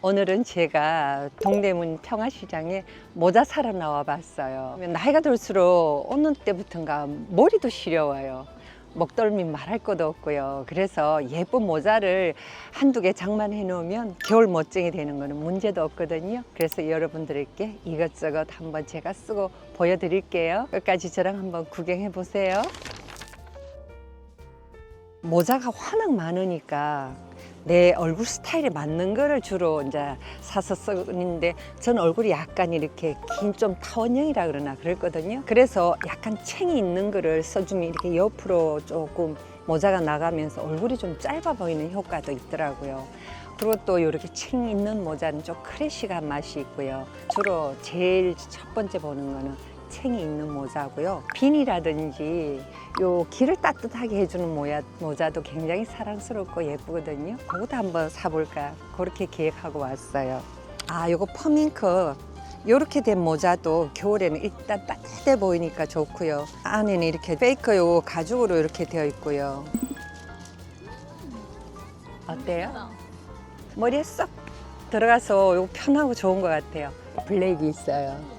오늘은 제가 동대문 평화시장에 모자 사러 나와 봤어요. 나이가 들수록 어느 때부턴가 머리도 시려워요. 목덜미 말할 것도 없고요. 그래서 예쁜 모자를 한두 개 장만해 놓으면 겨울 멋쟁이 되는 거는 문제도 없거든요. 그래서 여러분들께 이것저것 한번 제가 쓰고 보여드릴게요. 끝까지 저랑 한번 구경해 보세요. 모자가 워낙 많으니까 내 얼굴 스타일에 맞는 거를 주로 이제 사서 쓰는데 전 얼굴이 약간 이렇게 긴 좀 타원형이라 그러나 그랬거든요. 그래서 약간 챙이 있는 거를 써주면 이렇게 옆으로 조금 모자가 나가면서 얼굴이 좀 짧아 보이는 효과도 있더라고요. 그리고 또 이렇게 챙 있는 모자는 좀 크래쉬한 맛이 있고요. 주로 제일 첫 번째 보는 거는 챙이 있는 모자고요. 비니라든지 요 귀를 따뜻하게 해주는 모야, 모자도 굉장히 사랑스럽고 예쁘거든요. 그것도 한번 사볼까 그렇게 계획하고 왔어요. 아, 요거 퍼밍크 요렇게 된 모자도 겨울에는 일단 따뜻해 보이니까 좋고요. 안에는 이렇게 페이커 요 가죽으로 이렇게 되어 있고요. 어때요? 머리에 쏙 들어가서 요거 편하고 좋은 것 같아요. 블랙이 있어요.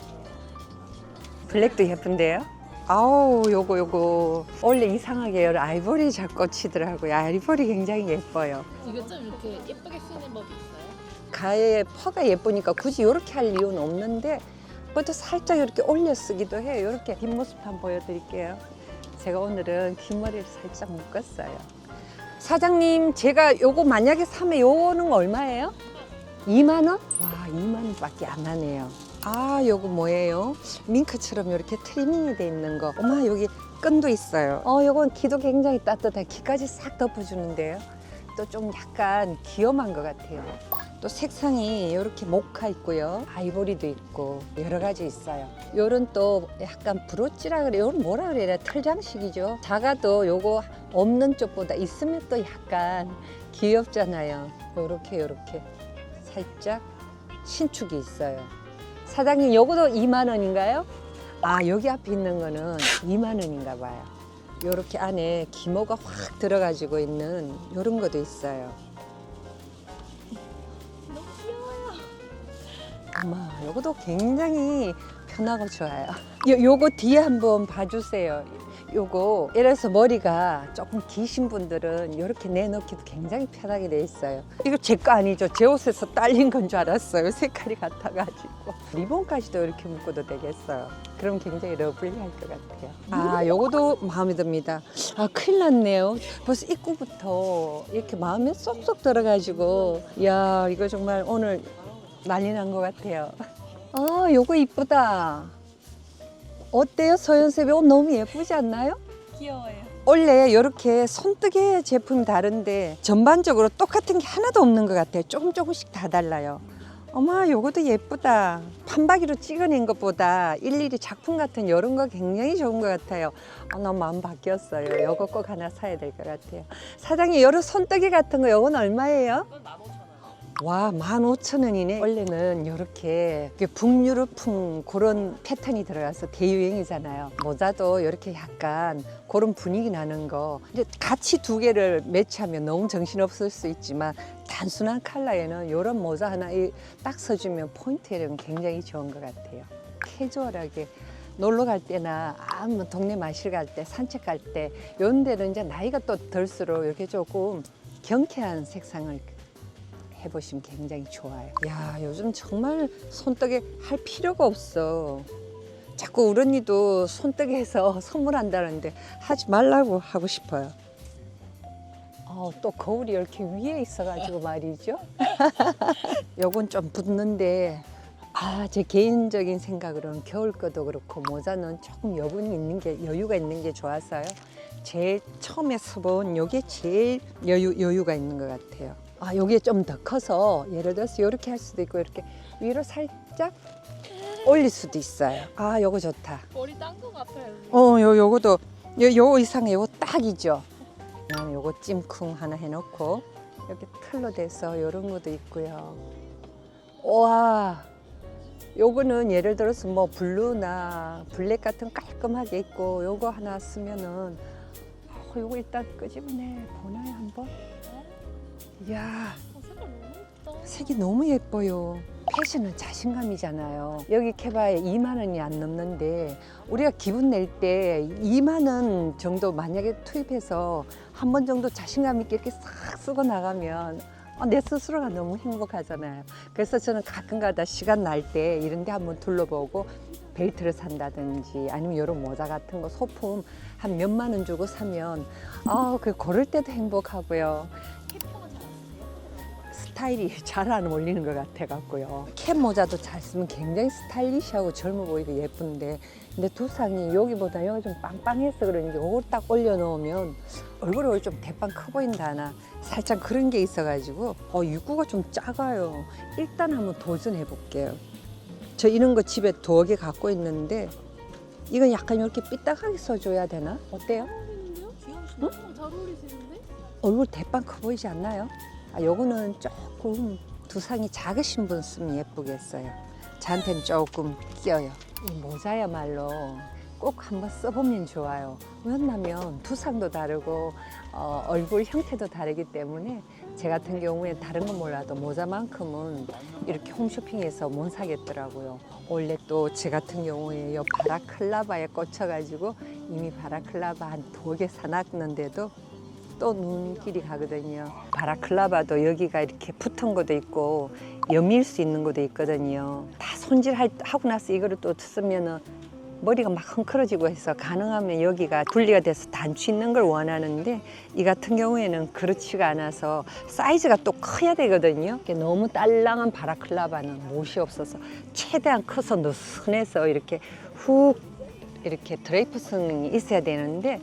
블랙도 예쁜데요? 아우 요거 요거 원래 이상하게 요 아이보리 잡고 치더라고요. 아이보리 굉장히 예뻐요. 이거 좀 이렇게 예쁘게 쓰는 법이 있어요? 가에 퍼가 예쁘니까 굳이 이렇게 할 이유는 없는데 그것도 살짝 이렇게 올려 쓰기도 해요. 이렇게 뒷모습 한번 보여드릴게요. 제가 오늘은 긴 머리를 살짝 묶었어요. 사장님, 제가 요거 만약에 사면 요거는 얼마예요? 2만 원? 와, 2만 원밖에 안 하네요. 아, 요거 뭐예요? 밍크처럼 이렇게 트리밍이 돼 있는 거. 어머, 여기 끈도 있어요. 어, 요건 귀도 굉장히 따뜻해. 귀까지 싹 덮어주는데요. 또 좀 약간 귀염한 것 같아요. 또 색상이 이렇게 모카 있고요. 아이보리도 있고 여러 가지 있어요. 요런 또 약간 브로치라 그래. 요런 뭐라 그래야 돼? 털장식이죠. 작아도 요거 없는 쪽보다 있으면 또 약간 귀엽잖아요. 요렇게 요렇게 살짝 신축이 있어요. 사장님 요거도 2만 원인가요? 아 여기 앞에 있는 거는 2만 원인가 봐요. 요렇게 안에 기모가 확 들어가지고 있는 요런 것도 있어요. 너무 귀여워요. 아마 요것도 굉장히 편하고 좋아요. 요, 요거 뒤에 한번 봐주세요. 요거 예를 들어서 머리가 조금 기신 분들은 이렇게 내놓기도 굉장히 편하게 돼 있어요. 이거 제 거 아니죠? 제 옷에서 딸린 건 줄 알았어요. 색깔이 같아가지고 리본까지도 이렇게 묶어도 되겠어요. 그럼 굉장히 러블리할 것 같아요. 아, 요거도 마음에 듭니다. 아, 큰일 났네요. 벌써 입구부터 이렇게 마음에 쏙쏙 들어가지고 야 이거 정말 오늘 난리 난 것 같아요. 아, 요거 이쁘다. 어때요, 서연쌤이 옷 너무 예쁘지 않나요? 귀여워요. 원래 이렇게 손뜨개 제품이 다른데 전반적으로 똑같은 게 하나도 없는 것 같아요. 조금 조금씩 다 달라요. 어머, 요것도 예쁘다. 판박이로 찍어낸 것보다 일일이 작품 같은 이런 거 굉장히 좋은 것 같아요. 아, 너무 마음 바뀌었어요. 요거 꼭 하나 사야 될 것 같아요. 사장님, 요런 손뜨개 같은 거 요건 얼마예요? 이건 15,000원. 와, 15,000원이네. 원래는 이렇게 북유럽풍 그런 패턴이 들어가서 대유행이잖아요. 모자도 이렇게 약간 그런 분위기 나는 거. 이제 같이 두 개를 매치하면 너무 정신없을 수 있지만 단순한 컬러에는 이런 모자 하나 이딱 써주면 포인트에는 굉장히 좋은 것 같아요. 캐주얼하게 놀러 갈 때나 아무 동네 마실 갈 때, 산책 갈 때 이런 데는 이제 나이가 또 들수록 이렇게 조금 경쾌한 색상을 해보시면 굉장히 좋아요. 야, 요즘 정말 손뜨개 할 필요가 없어. 자꾸 우리 언니도 손뜨개 해서 선물한다는데 하지 말라고 하고 싶어요. 어, 또 거울이 이렇게 위에 있어가지고 말이죠. 요건 좀 붙는데, 아, 제 개인적인 생각으로는 겨울 거도 그렇고 모자는 조금 여분이 있는 게, 여유가 있는 게 좋아서요. 제일 처음에 써본 요게 제일 여유, 여유가 있는 것 같아요. 아, 요게 좀 더 커서 예를 들어서 이렇게 할 수도 있고 이렇게 위로 살짝 올릴 수도 있어요. 아, 요거 좋다. 머리 딴 거 같아요. 어, 요 요거도 요, 요 의상에 요거 딱이죠. 나는 요거 찜쿵 하나 해놓고 이렇게 틀로 돼서 요런 것도 있고요. 와, 요거는 예를 들어서 뭐 블루나 블랙 같은 깔끔하게 있고 요거 하나 쓰면은 어, 요거 일단 끄집어내 보나요 한번? 이야. 색이 너무 예뻐요. 패션은 자신감이잖아요. 여기 캐봐야 2만 원이 안 넘는데 우리가 기분 낼 때 2만 원 정도 만약에 투입해서 한 번 정도 자신감 있게 이렇게 싹 쓰고 나가면 어, 내 스스로가 너무 행복하잖아요. 그래서 저는 가끔가다 시간 날 때 이런 데 한번 둘러보고 벨트를 산다든지 아니면 이런 모자 같은 거 소품 한 몇만 원 주고 사면 아, 그 고를 때도 행복하고요. 스타일이 잘 안 어울리는 것 같아 갖고요. 캡 모자도 잘 쓰면 굉장히 스타일리시하고 젊어 보이고 예쁜데 근데 두상이 여기보다 여기 좀 빵빵해서 그런지 이걸 딱 올려놓으면 얼굴이 좀 대빵 커 보인다 하나 살짝 그런 게 있어가지고 어 육구가 좀 작아요. 일단 한번 도전해 볼게요. 저 이런 거 집에 두어 개 갖고 있는데 이건 약간 이렇게 삐딱하게 써줘야 되나? 어때요? 어? 잘 어울리시는데? 얼굴 대빵 커 보이지 않나요? 아, 요거는 조금 두상이 작으신 분 쓰면 예쁘겠어요. 저한테는 조금 끼어요. 이 모자야말로 꼭 한번 써보면 좋아요. 왜냐면 두상도 다르고 어, 얼굴 형태도 다르기 때문에 제 같은 경우에 다른 건 몰라도 모자만큼은 이렇게 홈쇼핑에서 못 사겠더라고요. 원래 또 제 같은 경우에 요 바라클라바에 꽂혀가지고 이미 바라클라바 한 두 개 사놨는데도 또 눈길이 가거든요. 바라클라바도 여기가 이렇게 붙은 것도 있고 여밀 수 있는 것도 있거든요. 다 손질하고 나서 이거를 또 쓰면은 머리가 막 헝클어지고 해서 가능하면 여기가 분리가 돼서 단추 있는 걸 원하는데 이 같은 경우에는 그렇지가 않아서 사이즈가 또 커야 되거든요. 너무 딸랑한 바라클라바는 못이 없어서 최대한 커서 느슨해서 이렇게 훅 이렇게 드레이프 성능이 있어야 되는데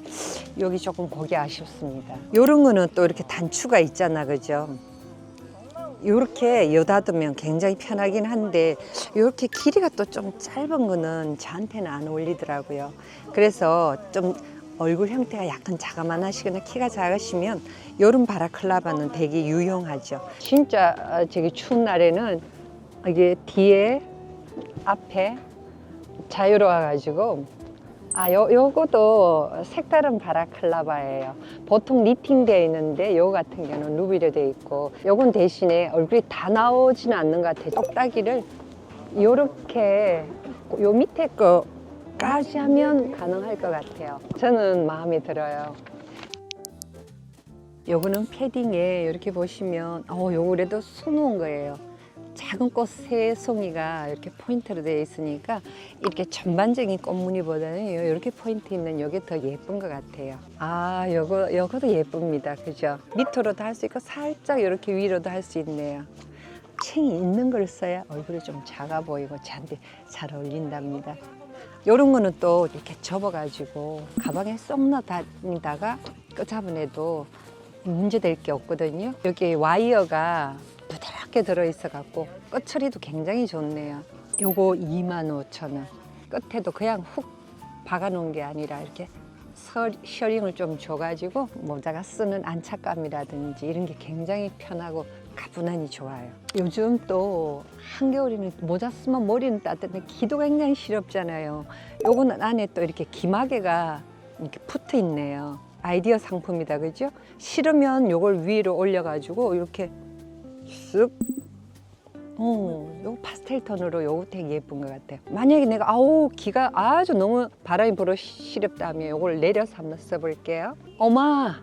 여기 조금 보기 아쉽습니다. 이런 거는 또 이렇게 단추가 있잖아, 그죠? 이렇게 여닫으면 굉장히 편하긴 한데 이렇게 길이가 또 좀 짧은 거는 저한테는 안 어울리더라고요. 그래서 좀 얼굴 형태가 약간 자그만 하시거나 키가 작으시면 이런 바라클라바는 되게 유용하죠. 진짜 어, 저기 추운 날에는 이게 뒤에 앞에 자유로워 가지고 아, 요, 요거도 색다른 바라클라바예요. 보통 니팅되어 있는데 요 같은 경우는 루비로 되어 있고 요건 대신에 얼굴이 다 나오지는 않는 것 같아요. 똑딱이를 요렇게 요 밑에 거까지 하면 가능할 것 같아요. 저는 마음에 들어요. 요거는 패딩에 이렇게 보시면 어, 요거 그래도 수놓은 거예요. 작은 꽃 세 송이가 이렇게 포인트로 되어 있으니까 이렇게 전반적인 꽃무늬보다는 요- 이렇게 포인트 있는 요게 더 예쁜 것 같아요. 아, 요거 요거도 예쁩니다. 그죠? 밑으로도 할 수 있고 살짝 이렇게 위로도 할 수 있네요. 챙이 있는 걸 써야 얼굴이 좀 작아 보이고 저한테 잘 어울린답니다. 요런 거는 또 이렇게 접어 가지고 가방에 쏙 넣어 다니다가 끝자분에도 문제 될 게 없거든요. 여기 와이어가 부드럽게 들어있어 갖고 끝처리도 굉장히 좋네요. 요거 25,000원. 끝에도 그냥 훅 박아 놓은 게 아니라 이렇게 서- 셔링을 좀 줘가지고 모자가 쓰는 안착감이라든지 이런 게 굉장히 편하고 가뿐하니 좋아요. 요즘 또 한겨울에는 모자 쓰면 머리는 따뜻한데 기도 굉장히 시렵잖아요. 요거는 안에 또 이렇게 기마개가 이렇게 붙어 있네요. 아이디어 상품이다, 그죠? 싫으면 요걸 위로 올려가지고 이렇게 쓱. 어, 요거 파스텔 톤으로 요거 되게 예쁜 것 같아요. 만약에 내가 아우 기가 아주 너무 바람이 불어 시렵다면 요걸 내려서 한번 써볼게요. 어마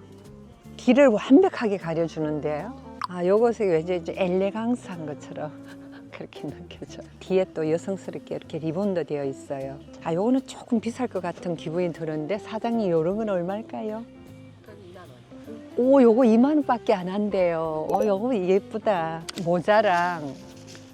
길을 완벽하게 가려주는데요. 아, 요것이 왠지 이제 엘레강스한 것처럼 그렇게 느껴져. 뒤에 또 여성스럽게 이렇게 리본도 되어 있어요. 아, 요거는 조금 비쌀 것 같은 기분이 드는데 사장님 요런 건 얼마일까요? 오, 요거 2만 원밖에 안 한대요. 어, 요거 예쁘다. 모자랑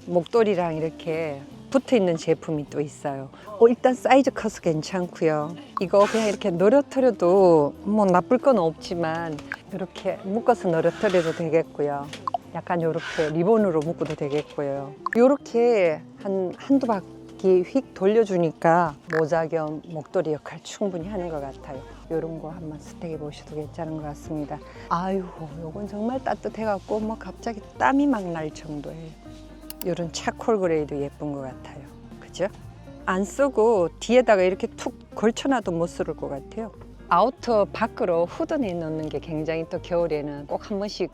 목도리랑 이렇게 붙어 있는 제품이 또 있어요. 어, 일단 사이즈 커서 괜찮고요. 이거 그냥 이렇게 늘어뜨려도 뭐 나쁠 건 없지만 이렇게 묶어서 늘어뜨려도 되겠고요. 약간 이렇게 리본으로 묶어도 되겠고요. 이렇게 한 한두 바퀴 휙 돌려주니까 모자 겸 목도리 역할 충분히 하는 것 같아요. 이런 거 한번 스택해 보셔도 괜찮은 것 같습니다. 아유, 요건 정말 따뜻해갖고 뭐 갑자기 땀이 막 날 정도예요. 이런 차콜 그레이도 예쁜 것 같아요. 그죠? 안 쓰고 뒤에다가 이렇게 툭 걸쳐놔도 못 쓸 것 같아요. 아우터 밖으로 후드 내놓는 게 굉장히 또 겨울에는 꼭 한 번씩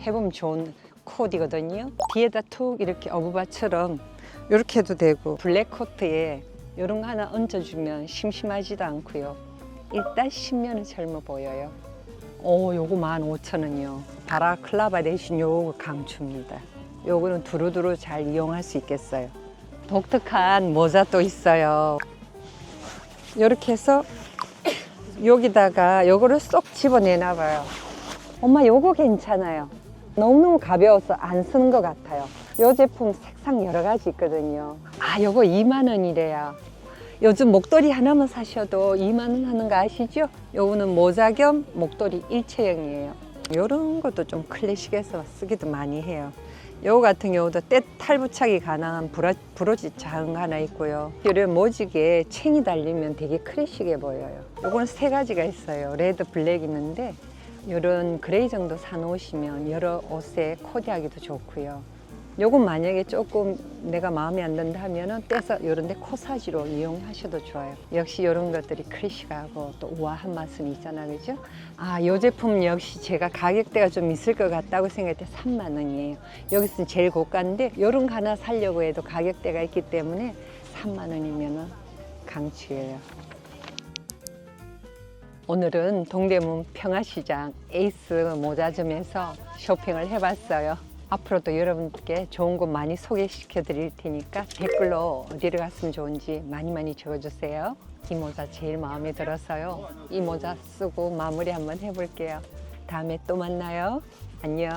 해보면 좋은 코디거든요. 뒤에다 툭 이렇게 어부바처럼 이렇게 해도 되고 블랙 코트에 이런 거 하나 얹어주면 심심하지도 않고요. 일단 10년은 젊어 보여요. 오, 요거 15,000원이요. 바라클라바 대신 요거 강추입니다. 요거는 두루두루 잘 이용할 수 있겠어요. 독특한 모자 또 있어요. 이렇게 해서 여기다가 요거를 쏙 집어내나 봐요. 엄마 요거 괜찮아요. 너무너무 가벼워서 안 쓰는 것 같아요. 요 제품 색상 여러 가지 있거든요. 아, 요거 2만 원이래요. 요즘 목도리 하나만 사셔도 2만 원 하는 거 아시죠? 요거는 모자 겸 목도리 일체형이에요. 요런 것도 좀 클래식해서 쓰기도 많이 해요. 요거 같은 경우도 때 탈부착이 가능한 브로지 작은 거 하나 있고요. 이런 모직에 챙이 달리면 되게 클래식해 보여요. 요거는 세 가지가 있어요. 레드, 블랙 있는데 이런 그레이 정도 사놓으시면 여러 옷에 코디하기도 좋고요. 요건 만약에 조금 내가 마음에 안 든다 하면은 떼서 이런데 코사지로 이용하셔도 좋아요. 역시 이런 것들이 클래식하고 또 우아한 맛은 있잖아, 그죠? 아, 요 제품 역시 제가 가격대가 좀 있을 것 같다고 생각할 때 3만 원이에요. 여기서 제일 고가인데 이런 거 하나 사려고 해도 가격대가 있기 때문에 3만 원이면은 강추예요. 오늘은 동대문 평화시장 에이스 모자점에서 쇼핑을 해봤어요. 앞으로도 여러분께 좋은 곳 많이 소개시켜 드릴 테니까 댓글로 어디를 갔으면 좋은지 많이 많이 적어주세요. 이 모자 제일 마음에 들어서요. 이 모자 쓰고 마무리 한번 해볼게요. 다음에 또 만나요. 안녕.